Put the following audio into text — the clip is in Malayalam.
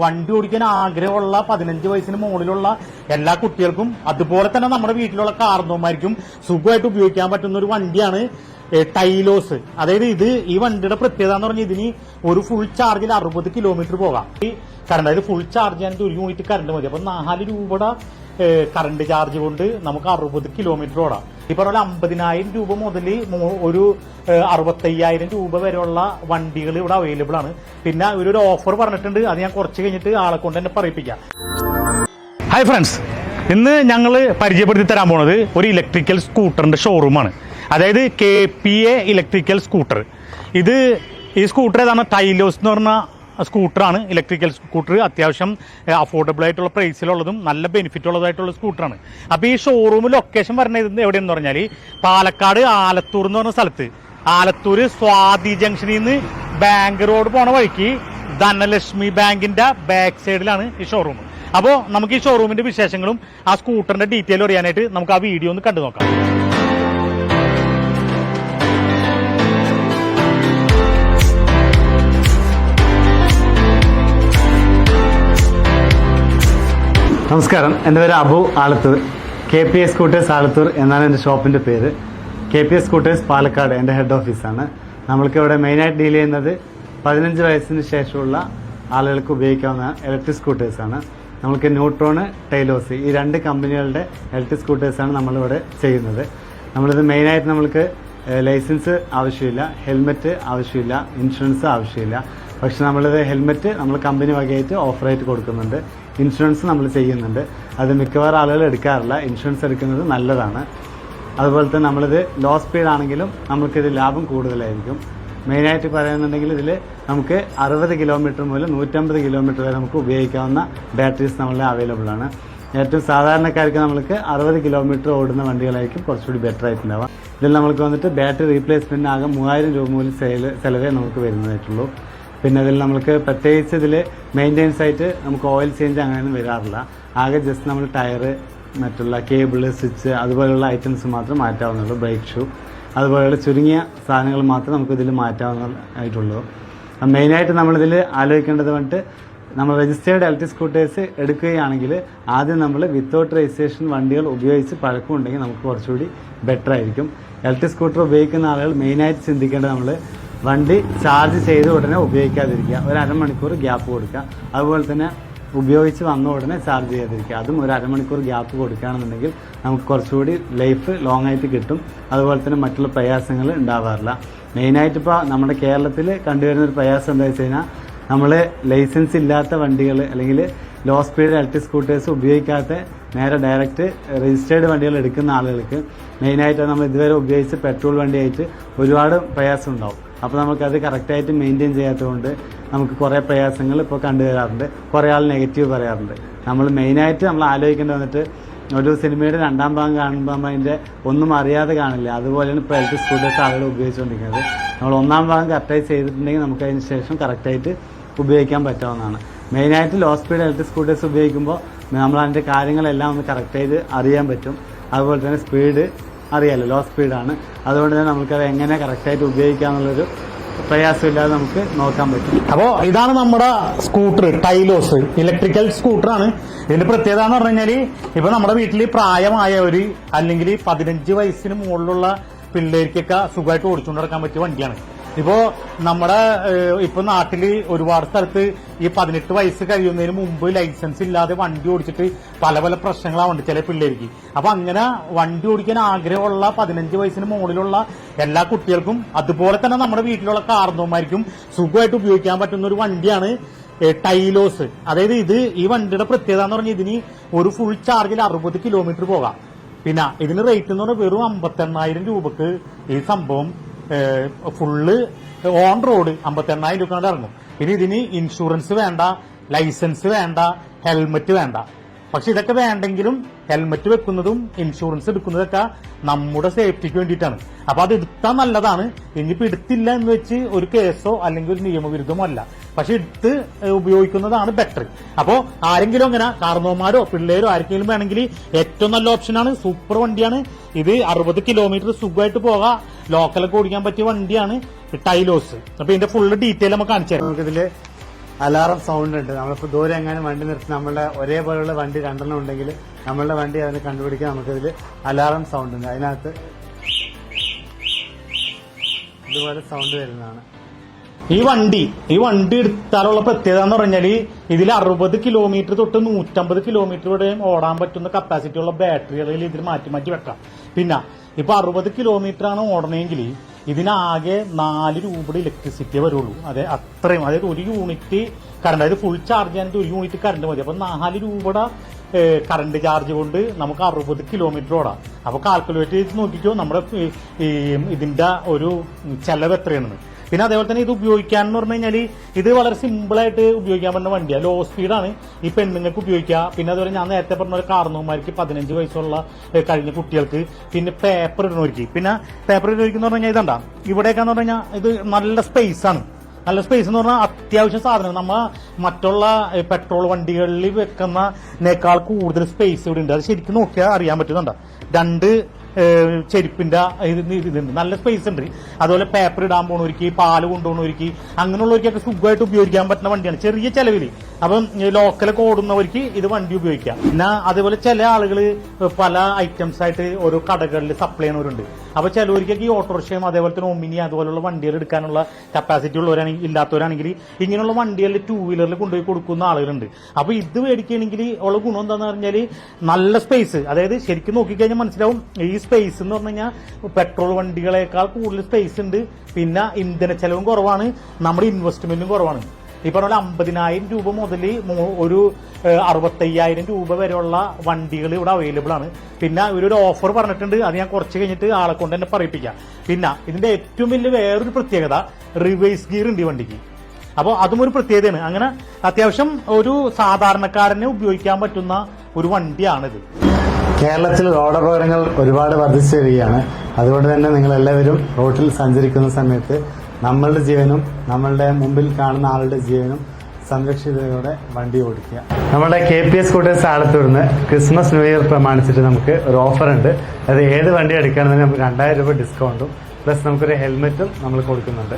വണ്ടി ഓടിക്കാൻ ആഗ്രഹമുള്ള പതിനഞ്ച് വയസ്സിന് മുകളിലുള്ള എല്ലാ കുട്ടികൾക്കും അതുപോലെ തന്നെ നമ്മുടെ വീട്ടിലുള്ള കാർന്നോന്മാർക്കും സുഖമായിട്ട് ഉപയോഗിക്കാൻ പറ്റുന്ന ഒരു വണ്ടിയാണ് ടൈലോസ്. അതായത് ഇത് ഈ വണ്ടിയുടെ പ്രത്യേകത എന്ന് പറഞ്ഞാൽ ഇതിന് ഒരു ഫുൾ ചാർജിൽ അറുപത് കിലോമീറ്റർ പോകാം. ഈ കറണ്ട് അതായത് ഫുൾ ചാർജ് ചെയ്യാൻ ഒരു യൂണിറ്റ് കറണ്ട് മതി. അപ്പൊ നാല് രൂപയുടെ കറണ്ട് ചാർജ് കൊണ്ട് നമുക്ക് അറുപത് കിലോമീറ്റർ ഓടാം. ഈ പറഞ്ഞ അമ്പതിനായിരം രൂപ മുതൽ ഒരു അറുപത്തയ്യായിരം രൂപ വരെയുള്ള വണ്ടികൾ ഇവിടെ അവൈലബിൾ ആണ്. പിന്നെ ഒരു ഓഫർ പറഞ്ഞിട്ടുണ്ട്. അത് ഞാൻ കുറച്ച് കഴിഞ്ഞിട്ട് ആളെ കൊണ്ട് തന്നെ പറയിപ്പിക്കാം. ഹായ് ഫ്രണ്ട്സ് ഇന്ന് ഞങ്ങൾ പരിചയപ്പെടുത്തി തരാൻ പോണത് ഒരു ഇലക്ട്രിക്കൽ സ്കൂട്ടറിന്റെ ഷോറൂമാണ് അതായത് K P A electrical scooter ഇത് ഈ സ്കൂട്ടർ ഏതാണ്? ടൈലോസ് എന്ന് പറഞ്ഞ സ്കൂട്ടറാണ് ഇലക്ട്രിക്കൽ സ്കൂട്ടർ അത്യാവശ്യം അഫോർഡബിൾ ആയിട്ടുള്ള പ്രൈസിലുള്ളതും നല്ല ബെനിഫിറ്റ് ഉള്ളതായിട്ടുള്ള സ്കൂട്ടറാണ് അപ്പോൾ ഈ ഷോറൂം ലൊക്കേഷൻ വരുന്നത് എവിടെയെന്ന് പറഞ്ഞാൽ പാലക്കാട് ആലത്തൂർ എന്ന് പറഞ്ഞ സ്ഥലത്ത്. ആലത്തൂർ സ്വാതി ജംഗ്ഷനിൽ നിന്ന് ബാങ്ക് റോഡ് പോണ വഴിക്ക് ധനലക്ഷ്മി ബാങ്കിന്റെ ബാക്ക് സൈഡിലാണ് ഈ ഷോറൂം അപ്പോൾ നമുക്ക് ഈ ഷോറൂമിന്റെ വിശേഷങ്ങളും ആ സ്കൂട്ടറിന്റെ ഡീറ്റെയിൽ അറിയാനായിട്ട് നമുക്ക് ആ വീഡിയോ ഒന്ന് കണ്ടു നോക്കാം നമസ്കാരം. എന്റെ പേര് Abu Alathur. K P S scooters Alathur എന്നാണ് എന്റെ ഷോപ്പിന്റെ പേര്. K P S scooters Palakkad എന്റെ ഹെഡ് ഓഫീസാണ്. നമ്മൾക്ക് ഇവിടെ മെയിനായിട്ട് ഡീൽ ചെയ്യുന്നത് പതിനഞ്ച് വയസ്സിന് ശേഷമുള്ള ആളുകൾക്ക് ഉപയോഗിക്കാവുന്ന ഇലക്ട്രിക് സ്കൂട്ടേഴ്സാണ് നമ്മൾക്ക് ന്യൂട്രോണ് ടൈലോസ് ഈ രണ്ട് കമ്പനികളുടെ ഇലക്ട്രിക് സ്കൂട്ടേഴ്സാണ് നമ്മളിവിടെ ചെയ്യുന്നത്. നമ്മളിത് മെയിനായിട്ട് നമ്മൾക്ക് ലൈസൻസ് ആവശ്യമില്ല ഹെൽമെറ്റ് ആവശ്യമില്ല ഇൻഷുറൻസ് ആവശ്യമില്ല. പക്ഷെ നമ്മളിത് ഹെൽമെറ്റ് നമ്മൾ കമ്പനി വകയായിട്ട് ഓഫറായിട്ട് കൊടുക്കുന്നുണ്ട്. ഇൻഷുറൻസ് നമ്മൾ ചെയ്യുന്നുണ്ട്. അത് മിക്കവാറും ആളുകൾ എടുക്കാറില്ല. ഇൻഷുറൻസ് എടുക്കുന്നത് നല്ലതാണ്. അതുപോലെ തന്നെ നമ്മളിത് ലോ സ്പീഡ് ആണെങ്കിലും നമുക്കിത് ലാഭം കൂടുതലായിരിക്കും. മെയിനായിട്ട് പറയുന്നുണ്ടെങ്കിൽ ഇതിൽ നമുക്ക് അറുപത് കിലോമീറ്റർ മുതൽ നൂറ്റമ്പത് കിലോമീറ്റർ വരെ നമുക്ക് ഉപയോഗിക്കാവുന്ന ബാറ്ററീസ് നമ്മൾ അവൈലബിൾ ആണ്. ഏറ്റവും സാധാരണക്കാർക്ക് നമുക്ക് അറുപത് കിലോമീറ്റർ ഓടുന്ന വണ്ടികളായിരിക്കും കുറച്ചുകൂടി ബെറ്റർ ആയിട്ടുണ്ടാവുക. ഇതിൽ നമുക്ക് വന്നിട്ട് ബാറ്ററി റീപ്ലേസ്മെന്റിനാകെ മൂവായിരം രൂപ മുതൽ സെയിൽ ചിലവേ നമുക്ക് വരുന്നതായിട്ടുള്ളൂ. പിന്നെ അതിൽ നമ്മൾക്ക് പ്രത്യേകിച്ച് ഇതിൽ മെയിന്റെനൻസ് ആയിട്ട് നമുക്ക് ഓയിൽ ചേഞ്ച് അങ്ങനെയൊന്നും വരാറില്ല. ആകെ ജസ്റ്റ് നമ്മൾ ടയറ് മറ്റുള്ള കേബിൾ സ്വിച്ച് അതുപോലെയുള്ള ഐറ്റംസ് മാത്രം മാറ്റാവുന്നുള്ളൂ ബ്രേക്ക് ഷൂ അതുപോലെയുള്ള ചുരുങ്ങിയ സാധനങ്ങൾ മാത്രം നമുക്ക് ഇതിൽ മാറ്റാവുന്ന ആയിട്ടുള്ളൂ മെയിനായിട്ട് നമ്മളിതിൽ ആലോചിക്കേണ്ടത് വന്നിട്ട് നമ്മൾ രജിസ്റ്റേർഡ് ഇലക്ട്രിക് സ്കൂട്ടേഴ്സ് എടുക്കുകയാണെങ്കിൽ ആദ്യം നമ്മൾ വിത്തൗട്ട് രജിസ്ട്രേഷൻ വണ്ടികൾ ഉപയോഗിച്ച് പഴക്കമുണ്ടെങ്കിൽ നമുക്ക് കുറച്ചുകൂടി ബെറ്റർ ആയിരിക്കും. ഇലക്ട്രിക് സ്കൂട്ടർ ഉപയോഗിക്കുന്ന ആളുകൾ മെയിനായിട്ട് ചിന്തിക്കേണ്ടത് നമ്മൾ വണ്ടി ചാർജ് ചെയ്ത ഉടനെ ഉപയോഗിക്കാതിരിക്കുക. ഒരു അരമണിക്കൂർ ഗ്യാപ്പ് കൊടുക്കുക. അതുപോലെ തന്നെ ഉപയോഗിച്ച് വന്ന ഉടനെ ചാർജ് ചെയ്യാതിരിക്കുക. അതും ഒരു അരമണിക്കൂർ ഗ്യാപ്പ് കൊടുക്കുകയാണെന്നുണ്ടെങ്കിൽ നമുക്ക് കുറച്ചുകൂടി ലൈഫ് ലോങ് ആയിട്ട് കിട്ടും. അതുപോലെ തന്നെ മറ്റുള്ള പ്രയാസങ്ങൾ ഉണ്ടാവാറില്ല. മെയിനായിട്ട് ഇപ്പോൾ നമ്മുടെ കേരളത്തിൽ കണ്ടുവരുന്ന ഒരു പ്രയാസം എന്താ വെച്ച് കഴിഞ്ഞാൽ നമ്മൾ ലൈസൻസ് ഇല്ലാത്ത വണ്ടികൾ അല്ലെങ്കിൽ ലോ സ്പീഡ് ഇലക്ട്രിക് സ്കൂട്ടേഴ്സ് ഉപയോഗിക്കാത്ത നേരെ ഡയറക്റ്റ് രജിസ്റ്റേർഡ് വണ്ടികൾ എടുക്കുന്ന ആളുകൾക്ക് മെയിനായിട്ട് നമ്മൾ ഇതുവരെ ഉപയോഗിച്ച് പെട്രോൾ വണ്ടിയായിട്ട് ഒരുപാട് പ്രയാസം ഉണ്ടാവും. അപ്പോൾ നമുക്കത് കറക്റ്റായിട്ട് മെയിന്റെയിൻ ചെയ്യാത്തതുകൊണ്ട് നമുക്ക് കുറേ പ്രയാസങ്ങൾ ഇപ്പോൾ കണ്ടുവരാറുണ്ട് കുറേ ആൾ നെഗറ്റീവ് പറയാറുണ്ട്. നമ്മൾ മെയിനായിട്ട് നമ്മൾ ആലോചിക്കേണ്ടത് വന്നിട്ട് ഒരു സിനിമയുടെ രണ്ടാം ഭാഗം കാണുമ്പോൾ നമ്മൾ അതിന്റെ ഒന്നും അറിയാതെ കാണില്ല. അതുപോലെയാണ് ഇപ്പോൾ ഇലക്ട്രിക് സ്കൂട്ടേഴ്സ് ആളുകൾ ഉപയോഗിച്ചുകൊണ്ടിരിക്കുന്നത്. നമ്മൾ ഒന്നാം ഭാഗം കറക്റ്റായി ചെയ്തിട്ടുണ്ടെങ്കിൽ നമുക്ക് അതിന് ശേഷം കറക്റ്റായിട്ട് ഉപയോഗിക്കാൻ പറ്റാവുന്നതാണ്. മെയിനായിട്ട് ലോ സ്പീഡ് ഇലക്ട്രിക് സ്കൂട്ടേഴ്സ് ഉപയോഗിക്കുമ്പോൾ നമ്മൾ അതിന്റെ കാര്യങ്ങളെല്ലാം ഒന്ന് കറക്റ്റായിട്ട് അറിയാൻ പറ്റും. അതുപോലെ തന്നെ സ്പീഡ് അറിയാലോ ലോ സ്പീഡാണ് അതുകൊണ്ട് തന്നെ നമുക്കത് എങ്ങനെ കറക്റ്റായിട്ട് ഉപയോഗിക്കാമെന്നുള്ളൊരു പ്രയാസമില്ലാതെ നമുക്ക് നോക്കാൻ പറ്റും. അപ്പോൾ ഇതാണ് നമ്മുടെ സ്കൂട്ടർ ടൈലോസ് ഇലക്ട്രിക്കൽ സ്കൂട്ടറാണ് ഇതിന്റെ പ്രത്യേകത എന്ന് പറഞ്ഞു കഴിഞ്ഞാൽ ഇപ്പൊ നമ്മുടെ വീട്ടിൽ പ്രായമായവർ അല്ലെങ്കിൽ പതിനഞ്ച് വയസ്സിന് മുകളിലുള്ള പിള്ളേർക്കൊക്കെ സുഖമായിട്ട് ഓടിച്ചുകൊണ്ട് നടക്കാൻ പറ്റിയ വണ്ടിയാണ്. ഇപ്പോ നമ്മുടെ ഇപ്പൊ നാട്ടിൽ ഒരുപാട് സ്ഥലത്ത് ഈ പതിനെട്ട് വയസ്സ് കഴിയുന്നതിന് മുമ്പ് ലൈസൻസ് ഇല്ലാതെ വണ്ടി ഓടിച്ചിട്ട് പല പല പ്രശ്നങ്ങളാവുണ്ട് ചില പിള്ളേർക്ക്. അപ്പൊ അങ്ങനെ വണ്ടി ഓടിക്കാൻ ആഗ്രഹമുള്ള പതിനഞ്ച് വയസ്സിന് മുകളിലുള്ള എല്ലാ കുട്ടികൾക്കും അതുപോലെ തന്നെ നമ്മുടെ വീട്ടിലുള്ള കാർന്നോന്മാർക്കും സുഖമായിട്ട് ഉപയോഗിക്കാൻ പറ്റുന്ന ഒരു വണ്ടിയാണ് ടൈലോസ്. അതായത് ഇത് ഈ വണ്ടിയുടെ പ്രത്യേകത എന്ന് പറഞ്ഞാൽ ഇതിന് ഒരു ഫുൾ ചാർജിൽ അറുപത് കിലോമീറ്റർ പോകാം. പിന്നെ ഇതിന് റേറ്റ് എന്ന് പറഞ്ഞാൽ വെറും അമ്പത്തെണ്ണായിരം രൂപക്ക് ഈ സംഭവം ഫുള്ള് ഓൺ റോഡ് അമ്പത്തെണ്ണായിരം രൂപ ഇറങ്ങും. പിന്നെ ഇതിന് ഇൻഷുറൻസ് വേണ്ട ലൈസൻസ് വേണ്ട ഹെൽമറ്റ് വേണ്ട. പക്ഷെ ഇതൊക്കെ വേണ്ടെങ്കിലും ഹെൽമറ്റ് വെക്കുന്നതും ഇൻഷുറൻസ് എടുക്കുന്നതൊക്കെ നമ്മുടെ സേഫ്റ്റിക്ക് വേണ്ടിയിട്ടാണ്. അപ്പൊ അത് എടുത്താൽ നല്ലതാണ്. ഇനിയിപ്പോ എടുത്തില്ല എന്ന് വെച്ച് ഒരു കേസോ അല്ലെങ്കിൽ ഒരു നിയമവിരുദ്ധമോ അല്ല. പക്ഷെ എടുത്ത് ഉപയോഗിക്കുന്നതാണ് ബെറ്റർ അപ്പോ ആരെങ്കിലും അങ്ങനെ കാർന്നോമാരോ പിള്ളേരോ ആർക്കെങ്കിലും വേണമെങ്കിൽ ഏറ്റവും നല്ല ഓപ്ഷനാണ് സൂപ്പർ വണ്ടിയാണ്. ഇത് അറുപത് കിലോമീറ്റർ സുഖമായിട്ട് പോകാം. ലോക്കലൊക്കെ ഓടിക്കാൻ പറ്റിയ വണ്ടിയാണ് ടൈലോസ്. അപ്പൊ ഇതിന്റെ ഫുള്ള് ഡീറ്റെയിൽ നമുക്ക് കാണിച്ചു തരാം നമുക്കിതിൽ അലാറം സൗണ്ട് ഉണ്ട് നമ്മളിപ്പോൾ ദൂരെ എങ്ങനെ വണ്ടി നിർത്തി നമ്മളുടെ ഒരേപോലെയുള്ള വണ്ടി രണ്ടെണ്ണം ഉണ്ടെങ്കിൽ നമ്മളുടെ വണ്ടി അതിനെ കണ്ടുപിടിക്കാൻ നമുക്കിതിൽ അലാറം സൗണ്ട് ഉണ്ട് അതിനകത്ത് ഇതുപോലെ സൗണ്ട് വരുന്നതാണ്. ഈ വണ്ടി ഈ വണ്ടി എടുത്താലുള്ള പ്രത്യേകത എന്ന് പറഞ്ഞാൽ ഇതിൽ അറുപത് കിലോമീറ്റർ തൊട്ട് നൂറ്റമ്പത് കിലോമീറ്റർ വരെ ഓടാൻ പറ്റുന്ന കപ്പാസിറ്റിയുള്ള ബാറ്ററികളിൽ ഇതിൽ മാറ്റി മാറ്റി വെക്കാം. പിന്നെ ഇപ്പൊ അറുപത് കിലോമീറ്റർ ആണ് ഓടണമെങ്കിൽ ഇതിനാകെ നാല് രൂപയുടെ ഇലക്ട്രിസിറ്റി വരുള്ളൂ. അതെ അത്രയും. അതായത് ഒരു യൂണിറ്റ് കറണ്ട് അതായത് ഫുൾ ചാർജ് ചെയ്യാനായിട്ട് ഒരു യൂണിറ്റ് കറണ്ട് മതി. അപ്പൊ നാല് രൂപയുടെ കറണ്ട് ചാർജ് കൊണ്ട് നമുക്ക് അറുപത് കിലോമീറ്റർ ഓടാം. അപ്പൊ കാൽക്കുലേറ്റ് ചെയ്ത് നോക്കിക്കോ നമ്മുടെ ഇതിന്റെ ഒരു ചെലവ് എത്രയാണെന്ന്. പിന്നെ അതേപോലെ തന്നെ ഇത് ഉപയോഗിക്കാൻ എന്ന് പറഞ്ഞു കഴിഞ്ഞാൽ ഇത് വളരെ സിമ്പിൾ ആയിട്ട് ഉപയോഗിക്കാൻ പറ്റുന്ന വണ്ടിയാണ് ലോ സ്പീഡാണ് ഈ പെണ്ണുങ്ങൾക്ക് ഉപയോഗിക്കുക പിന്നെ അതുപോലെ ഞാൻ നേരത്തെ പറഞ്ഞ ഒരു കാർന്നവന്മാർക്ക് പതിനഞ്ച് വയസ്സുള്ള കഴിഞ്ഞ കുട്ടികൾക്ക് പിന്നെ പേപ്പർ ഇടുന്നവർക്ക്. പിന്നെ പേപ്പർ ഇടുന്നവർക്ക് എന്ന് പറഞ്ഞു കഴിഞ്ഞാൽ ഇതണ്ട ഇവിടെയൊക്കെ എന്ന് പറഞ്ഞു കഴിഞ്ഞാൽ ഇത് നല്ല സ്പേസ് ആണ്. നല്ല സ്പേസ് എന്ന് പറഞ്ഞാൽ അത്യാവശ്യം സാധനം നമ്മൾ മറ്റുള്ള പെട്രോൾ വണ്ടികളിൽ വെക്കുന്നതിനേക്കാൾ കൂടുതൽ സ്പേസ് ഇവിടെ ഉണ്ട്. അത് ശരിക്കും നോക്കിയാൽ അറിയാൻ പറ്റുന്നുണ്ട്. രണ്ട് ചെരുപ്പിന്റെ ഇത് ഇതുണ്ട് നല്ല സ്പേസ് ഉണ്ട്. അതുപോലെ പേപ്പർ ഇടാൻ പോണവർക്ക് പാൽ കൊണ്ടുപോകണവർക്ക് അങ്ങനെയുള്ളവർക്കൊക്കെ സുഖമായിട്ട് ഉപയോഗിക്കാൻ പറ്റുന്ന വണ്ടിയാണ്. ചെറിയ ചെലവിൽ അപ്പം ലോക്കലൊക്കെ ഓടുന്നവർക്ക് ഇത് വണ്ടി ഉപയോഗിക്കാം. പിന്നെ അതേപോലെ ചില ആളുകൾ പല ഐറ്റംസ് ആയിട്ട് ഓരോ കടകളിൽ സപ്ലൈ ചെയ്യുന്നവരുണ്ട്. അപ്പൊ ചിലവർക്കൊക്കെ ഈ ഓട്ടോറിക്ഷയും അതേപോലെ തന്നെ ഒമിനി അതുപോലുള്ള വണ്ടികൾ എടുക്കാനുള്ള കപ്പാസിറ്റി ഉള്ളവരാണെങ്കിൽ ഇല്ലാത്തവരാണെങ്കിൽ ഇങ്ങനെയുള്ള വണ്ടികളിൽ ടൂ വീലറിൽ കൊണ്ടുപോയി കൊടുക്കുന്ന ആളുകളുണ്ട്. അപ്പൊ ഇത് മേടിക്കുകയാണെങ്കിൽ ഉള്ള ഗുണം എന്താണെന്ന് പറഞ്ഞാൽ നല്ല സ്പേസ് അതായത് ശരിക്കും നോക്കിക്കഴിഞ്ഞാൽ മനസ്സിലാവും ഈ സ്പേസ് എന്ന് പറഞ്ഞു കഴിഞ്ഞാൽ പെട്രോൾ വണ്ടികളെക്കാൾ കൂടുതൽ സ്പേസ് ഉണ്ട്. പിന്നെ ഇന്ധന ചെലവും കുറവാണ്. നമ്മുടെ ഇൻവെസ്റ്റ്മെന്റും കുറവാണ്. ഈ പറഞ്ഞ അമ്പതിനായിരം രൂപ മുതൽ ഒരു അറുപത്തയ്യായിരം രൂപ വരെയുള്ള വണ്ടികൾ ഇവിടെ അവൈലബിൾ ആണ്. പിന്നെ ഇവരൊരു ഓഫർ പറഞ്ഞിട്ടുണ്ട്. അത് ഞാൻ കുറച്ച് കഴിഞ്ഞിട്ട് ആളെ കൊണ്ട് തന്നെ പറയിപ്പിക്കാം. പിന്നെ ഇതിന്റെ ഏറ്റവും വലിയ വേറൊരു പ്രത്യേകത റിവേഴ്സ് ഗിയർ ഉണ്ട് ഈ വണ്ടിക്ക്. അപ്പോൾ അതും ഒരു പ്രത്യേകതയാണ്. അങ്ങനെ അത്യാവശ്യം ഒരു സാധാരണക്കാരനെ ഉപയോഗിക്കാൻ പറ്റുന്ന ഒരു വണ്ടിയാണിത്. കേരളത്തിൽ റോഡപകടങ്ങൾ ഒരുപാട് വർദ്ധിച്ചു വരികയാണ്. അതുകൊണ്ട് തന്നെ നിങ്ങൾ എല്ലാവരും റോട്ടിൽ സഞ്ചരിക്കുന്ന സമയത്ത് നമ്മളുടെ ജീവനും നമ്മളുടെ മുമ്പിൽ കാണുന്ന ആളുടെ ജീവനും സംരക്ഷിതയോടെ വണ്ടി ഓടിക്കുക. നമ്മുടെ കെ പി എസ് കൂട്ടേഴ്സ് ആലത്തൂരിന്ന് ക്രിസ്മസ് ന്യൂ ഇയർ പ്രമാണിച്ചിട്ട് നമുക്ക് ഒരു ഓഫർ ഉണ്ട്. അത് ഏത് വണ്ടി എടുക്കുകയാണെന്നുണ്ടെങ്കിൽ നമുക്ക് രണ്ടായിരം രൂപ ഡിസ്കൗണ്ടും പ്ലസ് നമുക്കൊരു ഹെൽമെറ്റും നമ്മൾ കൊടുക്കുന്നുണ്ട്.